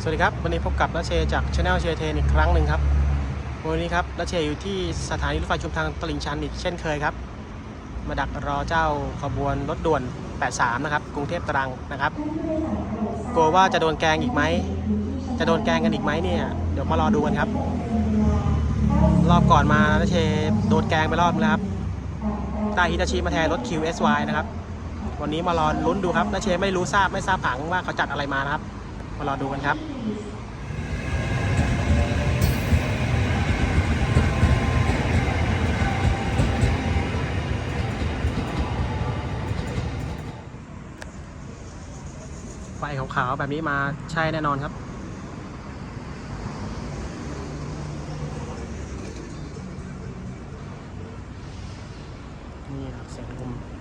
สวัสดีครับ วันนี้พบกับรัชเชจากช anel เชเทนอีกครั้งหนึ่งครับ วันนี้ครับรัชเชอยู่ที่สถานีรถไฟชุมทางตลิ่งชันอีกเช่นเคยครับ มาดักรอเจ้าขบวนรถด่วน 83 นะครับ กรุงเทพตรังนะครับ กลัวว่าจะโดนแกงอีกไหม จะโดนแกงกันอีกไหมเนี่ย เดี๋ยวมารอดูกันครับ รอบก่อนมารัชเชโดนแกงไปรอบนึงแล้วครับใต้ฮิตาชิมาแทนรถ QSY นะครับ วันนี้มารอลุ้นดูครับรัชเชไม่รู้ทราบไม่ทราบผังว่าเขาจัดอะไรมานะครับ มารอดูกันครับไฟขาวๆแบบนี้มาใช่แน่นอนครับ นี่ครับแสงลม